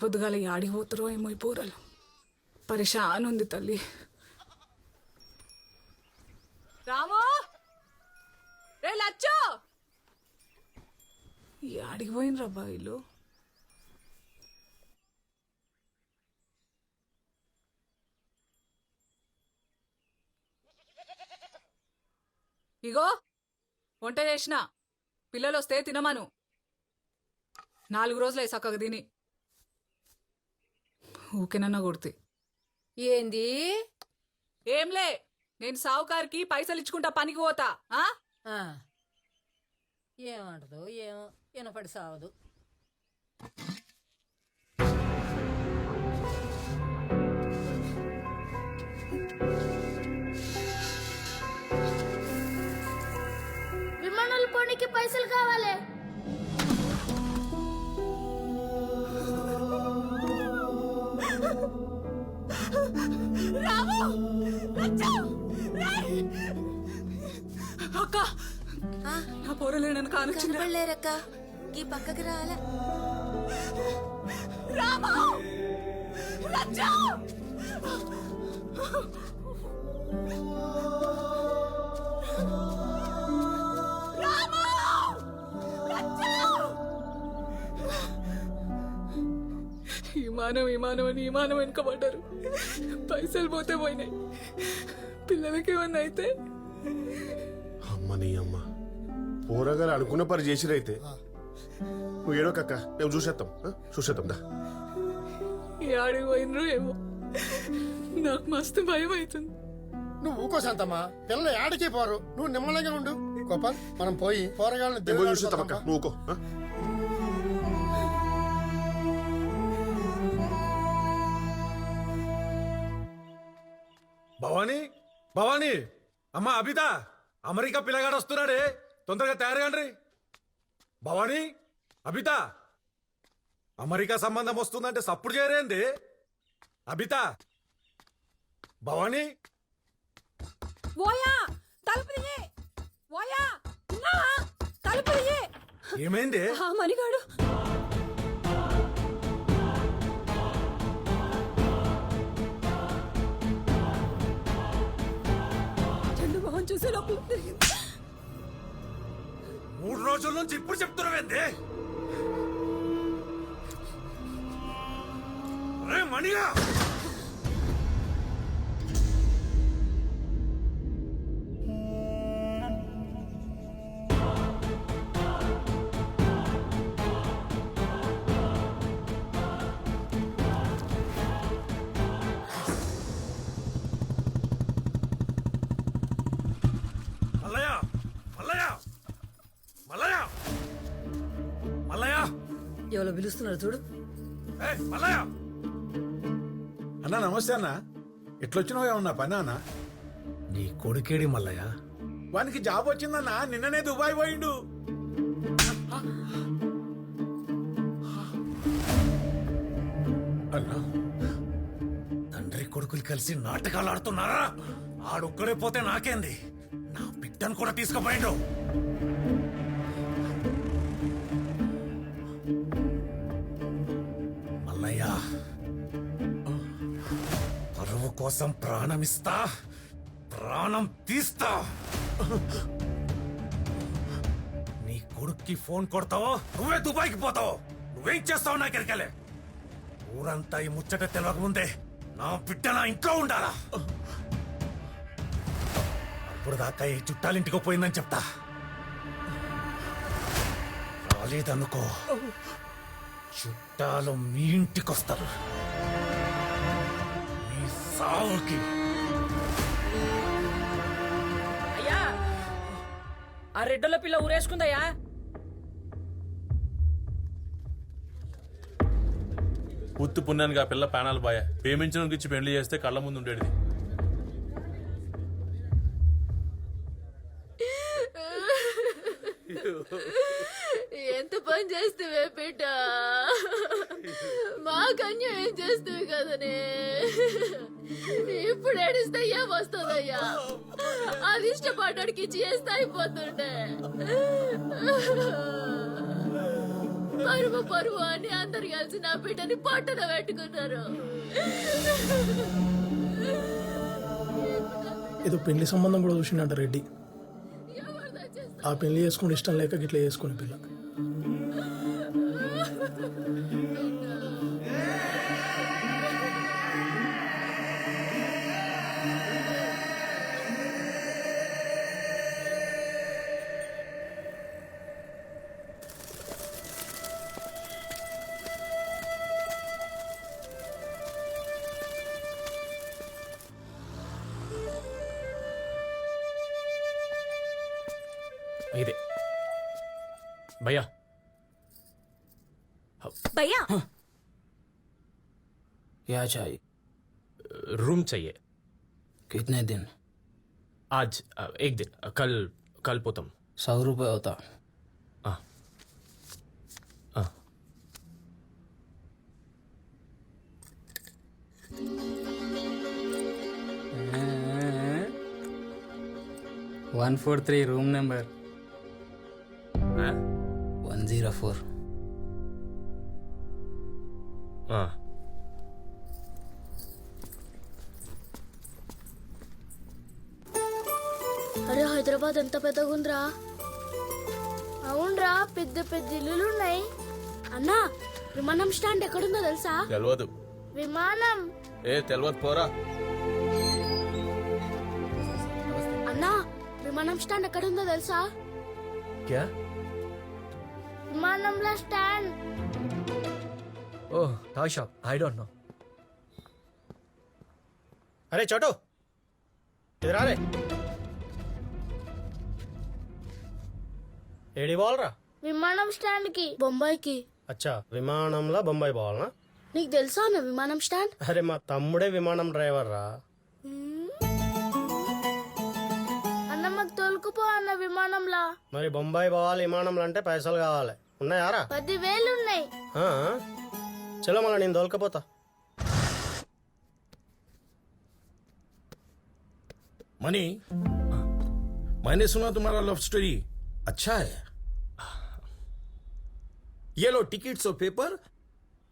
పొద్దు పొద్దుగాల యాడికి పోతారో ఏమో ఈ పూరలు పరిశాన్ ఉంది తల్లి. రాము! రే లచ్చో! పోయినరా బాయిలు ఇగో వంట చేసిన. పిల్లలు వస్తే తినమను. నాలుగు రోజులే చక్కగా తిని. ఊకేనన్నా కొడితే. ఏంది? ఏంలే నేను సావుకారికి పైసలు ఇచ్చుకుంటా పనికి పోతా ఆ? ఆ. ఏమంటదో ఏమో వినపడి సావదు. విమానాలు పోనీకి పైసలు కావాలి. అక్క! నా పోరలేనని కానొచ్చింది కనపడలేరక్క. ఈ పక్కకి రాలే. రాము! లచ్చో! విమానం విమానం అని విమానం వెనుకబడ్డారు. పైసలు పోతే పోయినాయి. పిల్లలకి ఏమన్నా అయితే? అమ్మ నీ అమ్మ. పోరగారు అనుకున్న పని చేసిరైతే నువ్వు ఏడో కక్క మేము చూసేస్తాం ఆ? చూసేద్దాం దా. ఈ ఆడికి పోయినరు ఏమో. నాకు మస్తు భయం అవుతుంది నువ్వు ఊకో శాంతమ్మా. పిల్లలు ఆడికి పోరు. నువ్వు నిమ్మలంగా ఉండు. గోపాల్ మనం పోయి పోరగాళ్ళని నువ్వు ఊకో భవానీ భవానీ అమ్మ అభిత అమెరికా పిల్లగాడు వస్తున్నాడే. తొందరగా తయారుగాండ్రి భవానీ అభిత అమెరికా సంబంధం వస్తుందంటే సప్పుడు చేయరేంది? అభిత భవానీ. ఓయా తలుపు తీయి. ఓయా ఉన్నావా? తలుపు తీయి. ఏమైంది? ఆ మనిగాడు చందు లోపల తిరిగింది మూడు రోజుల నుంచి ఇప్పుడు చెప్తున్నావేంది? అరే మణిగా! ఎవరో పిలుస్తున్నారు చూడు. అన్న నమస్తే అన్న. ఎట్లొచ్చినావు ఏమన్నా పని అన్న? నీ కొడుకేడి మల్లయ్య? వానికి జాబ్ వచ్చిందన్న నిన్ననే దుబాయ్ పోయిండు. అన్నా తండ్రి కొడుకులు కలిసి నాటకాలు ఆడుతున్నారా? ఆడొక్కడే పోతే నాకేంది? నా బిడ్డను కూడా తీసుకుపోయిండు. కోసం ప్రాణమిస్తా. ప్రాణం తీస్తా. నీ కొడుక్కి ఫోన్ కొడతావో? నువ్వే దుబాయ్కి పోతావు? నువ్వేం చేస్తావు నా ఎరకలే ఊరంతా ఈ ముచ్చట తెలియకముందే నా బిడ్డ నా ఇంట్లో ఉండాలా? అప్పుడు దాకా ఈ చుట్టాలింటికి పోయిందని చెప్తా. రాలేదనుకో. చుట్టాలు మీ ఇంటికొస్తారు. వస్తారు సావుకి. అయ్యా! ఆ రెడ్డల పిల్ల ఊరేసుకుందయ్యా? ఉత్తు పుణ్యానికి ఆ పిల్ల ప్రాణాలు బాయ ప్రేమించడానికి ఇచ్చి పెళ్ళి చేస్తే కళ్ళ ముందు ఉండేది ఎంత పని చేస్తేవే బిడ్డ? మాకు అన్యాయం చేస్తేవి కదనే? ఇప్పుడు ఏడిస్తే ఏం వస్తుందయ్యా? అది ఇష్టపడ్డానికి చేస్తే అయిపోతుండే పరువు పరువు అని అందరు కలిసి నా బిడ్డని పట్టున పెట్టుకున్నారు. ఏదో పెళ్ళి సంబంధం కూడా చూసిండంట రెడ్డి. ఆ పెళ్ళి చేసుకుని ఇష్టం లేక గిట్లా చేసుకుని పిల్ల. ఇదే భయ్యా భయ్యా क्या चाहिए रूम चाहिए कितने दिन आज अ, एक दिन अ, कल कल पोतम सौ रुपये होता हाँ हाँ one four three room number हाँ వన్ zero four. అరే హైదరాబాద్ ఎంత పెద్దగా ఉందిరా? అవునరా పెద్ద పెద్ద ఇల్లులు ఉన్నాయి అన్నా విమానం స్టాండ్ ఎక్కడుందో తెలుసా? తెలియదు విమానం. ఏ తెలియదు పోరా. అన్నా విమానం స్టాండ్ ఎక్కడుందో తెలుసా? క్యా? విమానంలో stand. Oh toy shop. I don't know అరే చోటు. ఇది రారే ఏడి పోవాలరా విమానం స్టాండ్కి బొంబాయికి. అచ్చా విమానంలో బొంబాయి పోవాలనా నీకు తెలుసా అన్న విమానం స్టాండ్? అరే మా తమ్ముడే విమానం డ్రైవర్ రా. మాకు తోలుకుపో అన్న విమానంలా మరి బొంబాయి పోవాలి విమానంలో అంటే పైసలు కావాలి ఉన్నాయారా పదివేలు ఉన్నాయి ఆ? చలో మళ్ళీ నేను దొరకపోతా मनी मैंने सुना तुम्हारा लव स्टोरी अच्छा है ये लो टिकट्स और पेपर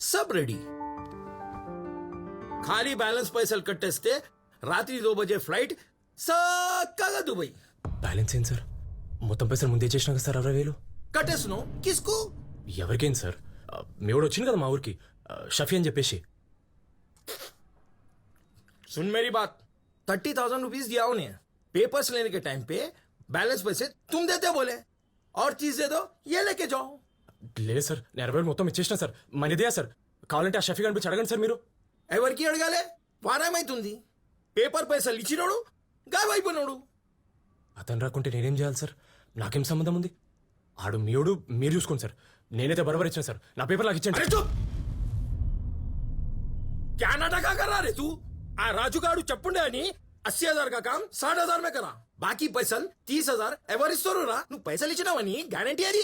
सब रेडी ఖాళీ బ్యాలెన్స్ పైసలు కట్టేస్తే రాత్రి దో బజే ఫ్లైట్ చక్కగా దుబాయ్ బ్యాలెన్స్ ఏంటి సార్ మొత్తం పైసలు ముందే చేసినా కదా సార్ అరవై వేలు కట్టేస్తున్నావు కిస్కు ఎవరికేం సార్ ఆ, మీ వాడు వచ్చింది కదా మా ఊరికి ఆ, షఫీ అని చెప్పేసి सुन मेरी बात थर्टी थाउजेंड रुपीज दिया उन्हें पेपर्स लेने के टाइम पे बैलेंस पैसे तुम देते बोले और चीज दे दो ये लेके जाओ లేదు సార్ నేను అరవై వేలు మొత్తం ఇచ్చేసిన సార్ మనదే సార్ కావాలంటే ఆ షఫీ కనిపించి అడగండి సార్ మీరు ఎవరికి అడగాలే వారమైతుంది పేపర్ పైసలు ఇచ్చినోడు గాయమైపోయినోడు అతను రాకుంటే నేనేం చేయాలి సార్? నాకేం సంబంధం ఉంది? ఆడు మీడు మీరు చూసుకోండి సార్. నేనైతే బరబర్ ఇచ్చాను సార్. నా పేపర్ నాకు ఇచ్చాను कैनेडा का कर रहा रे तू అని అస్సీ హజార్ కాక సాట్ హజార్ మే కరా బాకీ పైసలు తీస్ హజార్ ఎవరు ఇస్తారు రా? నువ్వు పైసలు ఇచ్చినావని గ్యారంటీ అది?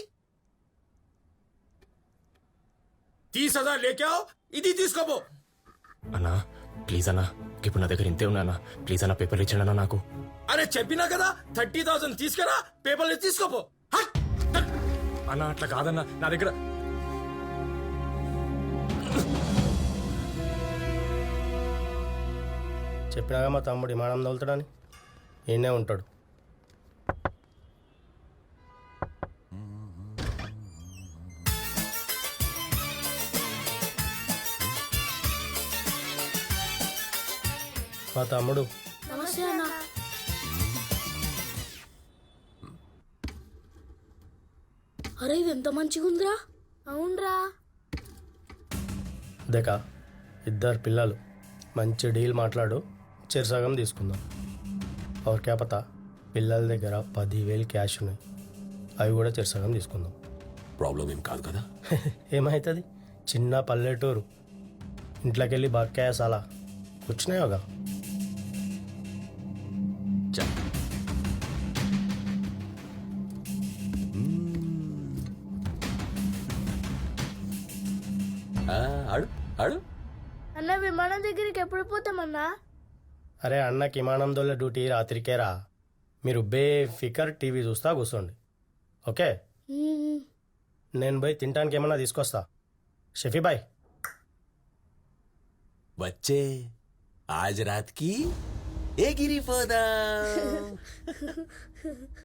తీస్ హజార్ లేకే ఇది తీసుకోబో అన్నా ప్లీజ్ అన్నా. ఇప్పుడు నా దగ్గర ఇంతే ఉన్నా అన్నా ప్లీజ్ అన్న పేపర్లు ఇచ్చాడు అన్నా నాకు. అరే చెప్పినా కదా? థర్టీ థౌసండ్ తీసుకురా పేపర్లు తీసుకోపో! అన్నా అట్లా కాదన్నా నా దగ్గర చెప్పినాగా మా తమ్ముడు విమానం తోలుతాడని ఈయనే ఉంటాడు. మా తమ్ముడు. అరే ఇది ఎంత మంచిగుందిరా? అవునరా. దేక ఇద్దరు పిల్లలు. మంచి డీల్ మాట్లాడు చెరుసగం తీసుకుందాం. ఎవరి కేపత పిల్లల దగ్గర పదివేలు క్యాష్ ఉన్నాయి. అవి కూడా చెరుసగం తీసుకుందాం. ప్రాబ్లం ఏం కాదు కదా? ఏమవుతుంది చిన్న పల్లెటూరు. ఇంట్లోకి వెళ్ళి బక్కాయ అలా కూర్చున్నాయోగా దగ్గరికి ఎప్పుడు పోతామన్నా అరే అన్నకి విమానం దొల్ల డ్యూటీ రాత్రికేరా మీరు బే ఫికర్ టీవీ చూస్తా కూర్చోండి ఓకే నేను పోయి తినడానికి ఏమన్నా తీసుకొస్తా షఫీ బాయ్ बच्चे आज रात की एक गिरी पौधा